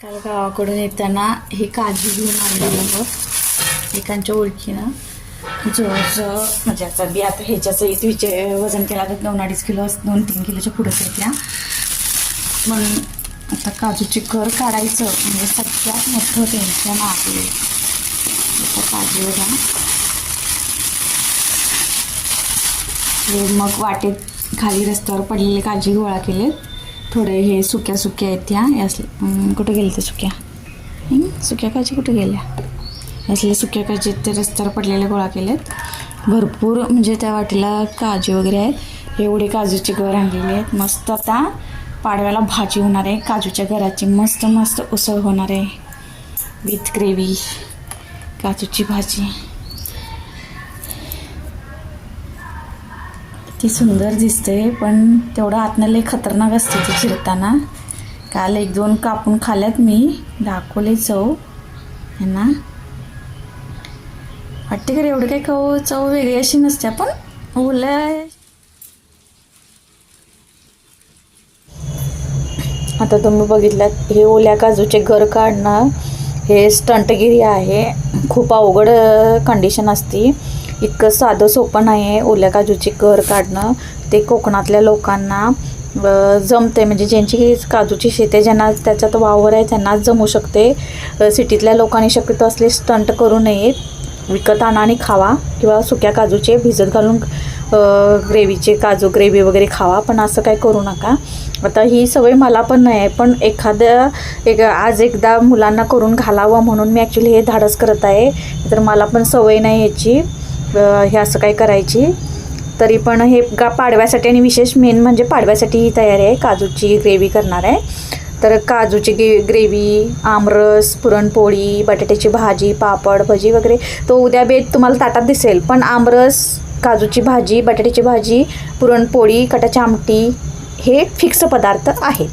काल गावाकडून येताना हे काजू घेऊन आलेलं आहोत एकांच्या ओळखीनं. जवळजवळ म्हणजे आता बी आता ह्याच्याचं इथे विचार वजन केला तर दोन अडीच किलो दोन तीन किलोच्या पुढंच येत्या म्हणून आता काजूची कर काढायचं म्हणजे सगळ्यात मोठं टेन्शन आहे आता काजू बघा. मग वाटेत खाली रस्त्यावर पडलेले काजू गोळा केलेत. थोडे हे सुक्या सुक्या आहेत त्या. असले कुठे गेले ते सुक्या? सुक्या काजी कुठे गेल्या? हे असले सुक्या काजी ते रस्त्यावर पडलेले गोळा केलेत. भरपूर म्हणजे त्या वाटेला काजू वगैरे आहेत. एवढे काजूचे घर आणलेले आहेत. मस्त आता पाडव्याला भाजी होणार आहे. काजूच्या घराची मस्त मस्त उसळ होणार आहे. With gravy. काजूची भाजी. ती सुंदर दिसते पण तेवढं आतनं लई खतरनाक असते ती चिरताना काल एक दोन कापून खाल्यात मी दाखवले चव. यांना. वाटते का रे एवढं काही खाऊ चव वेगळी अशी नसते पण ओल्या आता तुम्ही बघितलात हे ओल्या काजूचे घर काढणं हे स्टंटगिरी आहे. खूप अवघड कंडिशन असती. इतकं साधं सोपं नाही आहे ओल्या काजूचे घर काढणं. ते कोकणातल्या लोकांना जमते म्हणजे ज्यांची काजूची शेते ज्यांना त्याच्यात वावर आहे त्यांनाच जमू शकते. सिटीतल्या लोकांनी शक्यतो असले स्टंट करू नयेत. विकत आणा आणि खावा. किंवा सुक्या काजूचे भिजत घालून ग्रेव्हीचे काजू ग्रेव्ही वगैरे खावा. पण असं काय करू नका. आता ही सवय मला पण नाही आहे. पण एखाद्या एक आज एकदा मुलांना करून घालावं म्हणून मी ॲक्च्युली हे धाडस करत आहे. तर मला पण सवय नाही याची. हे असं काय करायची. तरी पण हे गा पाडव्यासाठी आणि विशेष मेन म्हणजे पाडव्यासाठी ही तयारी आहे. काजूची ग्रेव्ही करणार आहे. तर काजूची गे ग्रेव्ही आमरस पुरणपोळी बटाट्याची भाजी पापड भजी वगैरे तो उद्या बेत तुम्हाला ताटात दिसेल. पण आमरस काजूची भाजी बटाट्याची भाजी पुरणपोळी कटाची आमटी हे फिक्स पदार्थ आहेत.